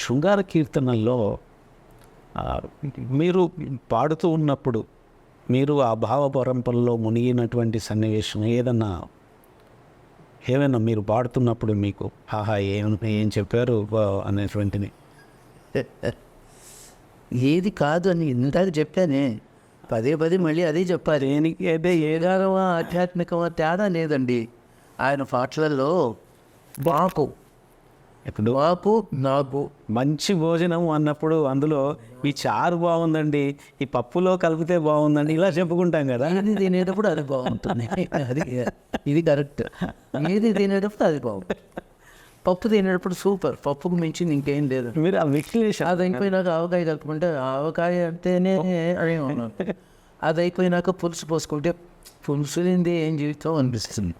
శృంగార కీర్తనల్లో మీరు పాడుతూ ఉన్నప్పుడు మీరు ఆ భావ పరంపరలో మునిగినటువంటి సన్నివేశం ఏదన్నా ఏమైనా మీరు పాడుతున్నప్పుడు మీకు ఆహా ఏం ఏం చెప్పారు అనేటువంటిది? ఏది కాదు అని ఇందాక చెప్పానే. పదే పదే మళ్ళీ అదే చెప్పాలి. దేనికి అదే ఏదాగమా ఆధ్యాత్మికమా తేడా లేదండి. ఆయన పాటలలో బాపు ఇప్పుడు బాపు నాకు మంచి భోజనం అన్నప్పుడు అందులో ఈ చారు బాగుందండి ఈ పప్పులో కలిపితే బాగుందండి ఇలా చెప్పుకుంటాం కదా. ఏది తినేటప్పుడు అది బాగుంటుంది. అది ఇది కరెక్ట్. ఏది తినేటప్పుడు అది బాగుంటుంది. పప్పు తినేటప్పుడు సూపర్. పప్పుకు మించి ఇంకేం లేదు. మీరు ఆ విశ్లేషణ అది అయిపోయినాక ఆవకాయ కలుపుకుంటే ఆవకాయ అంటేనే అదే. అది అయిపోయినాక పులుసు పోసుకుంటే పులుసు లేనిదే ఏం జీవితం అనిపిస్తుంది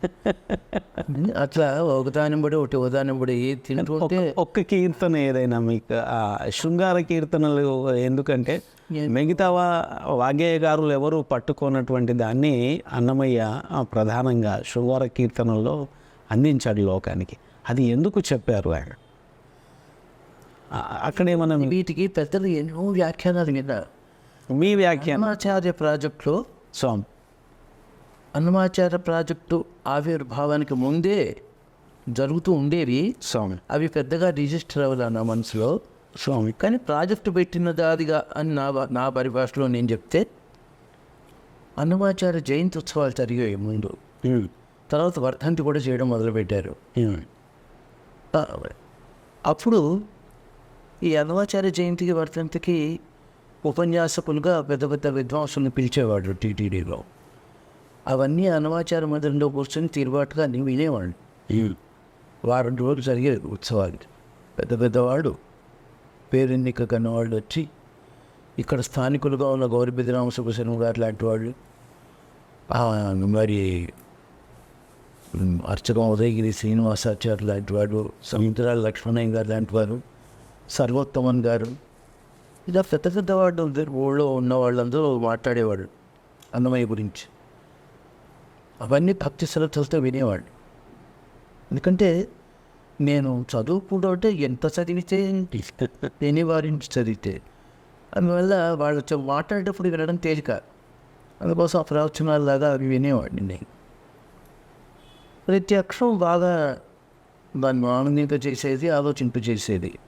అట్లా ఒకదానిబడి ఒకటి ఒకదానిబడి ఏది తింటుంటే ఒక్క- కీర్తన ఏదైనా మీకు ఆ శృంగార కీర్తనలు ఎందుకంటే మిగతా వా- వాగ్గేయగారులు ఎవరు పట్టుకోనటువంటి దాన్ని అన్నమయ్య ప్రధానంగా శృంగార కీర్తనల్లో అందించాడు లోకానికి. అది ఎందుకు చెప్పారు ఆయన? అక్కడే మనం వీటికి పెద్దలు ఎన్నో వ్యాఖ్యానాలు విన్నారు మీ వ్యాఖ్యానం. అన్నమాచార్య ప్రాజెక్టులో స్వామి. అన్నమాచార్య ప్రాజెక్టు ఆవిర్భావానికి ముందే జరుగుతూ ఉండేవి. స్వామి. అవి పెద్దగా రిజిస్టర్ అవ్వాలి నా మనసులో. స్వామి. కానీ ప్రాజెక్టు పెట్టిన దాదిగా అని నా నా పరిభాషలో నేను చెప్తే అన్నమాచార్య జయంతి ఉత్సవాలు జరిగాయి ముందు. తర్వాత వర్ధంతి కూడా చేయడం మొదలుపెట్టారు. అప్పుడు ఈ అన్నమాచార్య జయంతికి వర్ధంతికి ఉపన్యాసకులుగా పెద్ద పెద్ద విద్వాంసులను పిలిచేవాడు టీటీడీలో. అవన్నీ అన్నమాచార్య మందిరంలో కూర్చొని తిరుగుబాటుగా అన్నీ వినేవాళ్ళు. వారం రోజులు జరిగేది ఉత్సవాలు. పెద్ద పెద్దవాళ్ళు పేరెన్నిక కన్నవాళ్ళు వచ్చి ఇక్కడ స్థానికులుగా ఉన్న గౌరిబిద్ది రామసుభశర్మ గారు లాంటి వాళ్ళు మరి అర్చకం ఉదయగిరి శ్రీనివాసాచార్య లాంటి వాడు సముద్రాల లక్ష్మణయ్య గారు లాంటి వారు సర్వోత్తమన్ గారు ఇలా పెద్ద పెద్ద వాళ్ళు అందరూ ఊళ్ళో ఉన్న వాళ్ళందరూ మాట్లాడేవాడు అన్నమయ్య గురించి. అవన్నీ భక్తి శ్రద్ధలతో వినేవాళ్ళు ఎందుకంటే నేను చదువుకుంటూ ఎంత చదివితే లేని వారించి చదివితే. అందువల్ల వాళ్ళు మాట్లాడేటప్పుడు వినడం తేలిక. అందుకోసం ఆ ప్రవచనాలలాగా అవి వినేవాడిని నేను. ప్రతి అక్షరం బాగా దాన్ని ఆనందింప చేసేది ఆలోచింప చేసేది.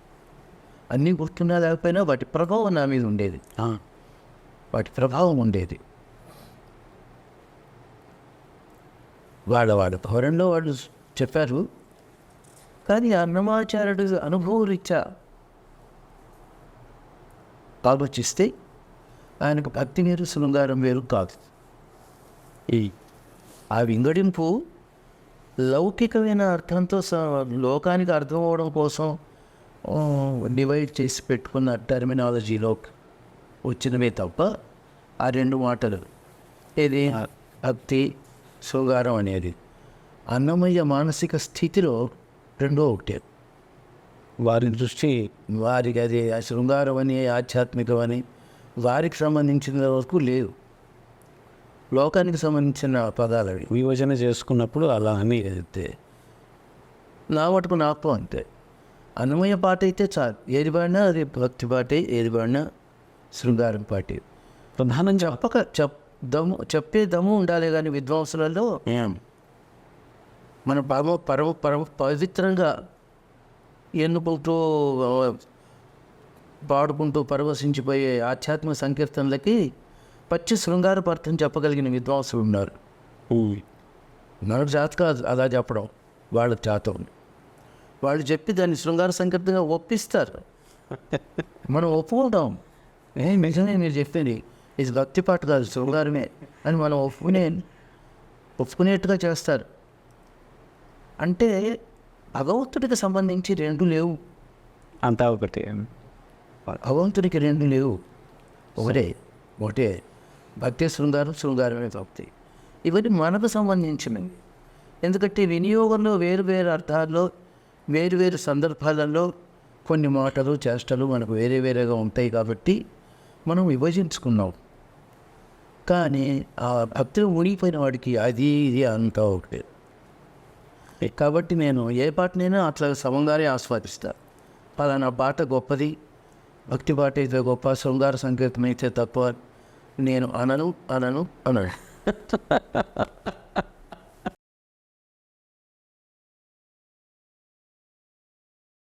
అన్నీ గుర్తున్నా లేకపోయినా వాటి ప్రభావం నా మీద ఉండేది. వాటి ప్రభావం ఉండేది. వాళ్ళ వాళ్ళ భవనంలో వాళ్ళు చెప్పారు. కానీ అన్నమాచార్యుడు అనుభవరీత్యా ఆలోచిస్తే ఆయనకు భక్తి వేరు శృంగారం వేరు కాదు. ఈ ఆ వింగడింపు లౌకికమైన అర్థంతో లోకానికి అర్థం అవడం కోసం డివైడ్ చేసి పెట్టుకున్న టెర్మినాలజీలో వచ్చినవే తప్ప ఆ రెండు మాటలు ఇది భక్తి శృంగారం అనేది. అన్నమయ్య మానసిక స్థితిలో రెండో ఒకటే. వారి దృష్టి వారికి అది శృంగారం అని ఆధ్యాత్మికం అని వారికి సంబంధించిన వరకు లేవు. లోకానికి సంబంధించిన పదాలు అవి. విభజన చేసుకున్నప్పుడు అలా అని అంతే నా మటుకు నాకు అంతే. అన్నమయ్య పాట అయితే చాలు. ఏది పాడినా అది భక్తి పాటే ఏది పాడినా శృంగారం పాటే. ప్రధానంగా చెప్పక చెప్ దమ్ము చెప్పే దమ్ము ఉండాలి కానీ విద్వాంసులలో మన పరమ పరమ పరమ పవిత్రంగా ఎన్నుకుంటూ పాడుకుంటూ పరవశించిపోయే ఆధ్యాత్మిక సంకీర్తనలకి పచ్చి శృంగారపార్థం చెప్పగలిగిన విద్వాంసులు ఉన్నారు. మనకు చేత కాదు అలా చెప్పడం వాళ్ళ చేత వాళ్ళు చెప్పి దాన్ని శృంగార సంకీర్తంగా ఒప్పిస్తారు. మనం ఒప్పుకుంటాం. ఏ నిజమే మీరు చెప్పింది. ఇది భక్తి పాట కాదు శృంగారమే అని మనం ఒప్పుకునే ఒప్పుకునేట్టుగా చేస్తారు. అంటే భగవంతుడికి సంబంధించి రెండు లేవు. అంతా ఒకటి. భగవంతుడికి రెండు లేవు. ఒకటే ఒకటే భక్తి శృంగారం శృంగారమే భక్తి. ఇవన్నీ మనకు సంబంధించినవి. ఎందుకంటే వినియోగంలో వేరు వేరు అర్థాల్లో వేరు వేరు సందర్భాలలో కొన్ని మాటలు చేష్టలు మనకు వేరే వేరేగా ఉంటాయి కాబట్టి మనం విభజించుకున్నాం. కానీ ఆ భక్తిలో మునిగిపోయిన వాడికి అది ఇది అంతా ఒకటే. కాబట్టి నేను ఏ పాటనైనా అట్లా సమంగారే ఆస్వాదిస్తాను పలానా పాట గొప్పది. భక్తి పాట అయితే గొప్ప శృంగార సంకీర్తన అయితే తక్కువ. నేను అనను అనను అనను.